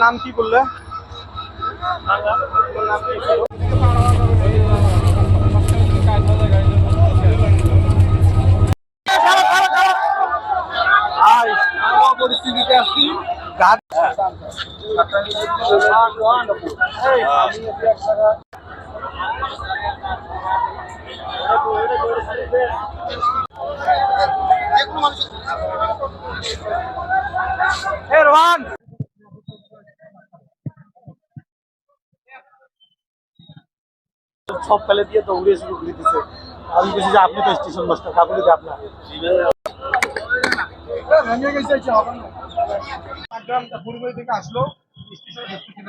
নাম কি বললে নাম কি ছিল? পরিস্থিতিতে আছি গাছ Rohan! সব ফেলে দিয়ে দৌড়ে শুরু করে দিচ্ছে আমি বলছি যে আপনি তো স্টেশন মাস্টার, কাকুলি আপনার বুড়িবাড়ি থেকে আসলো ছিল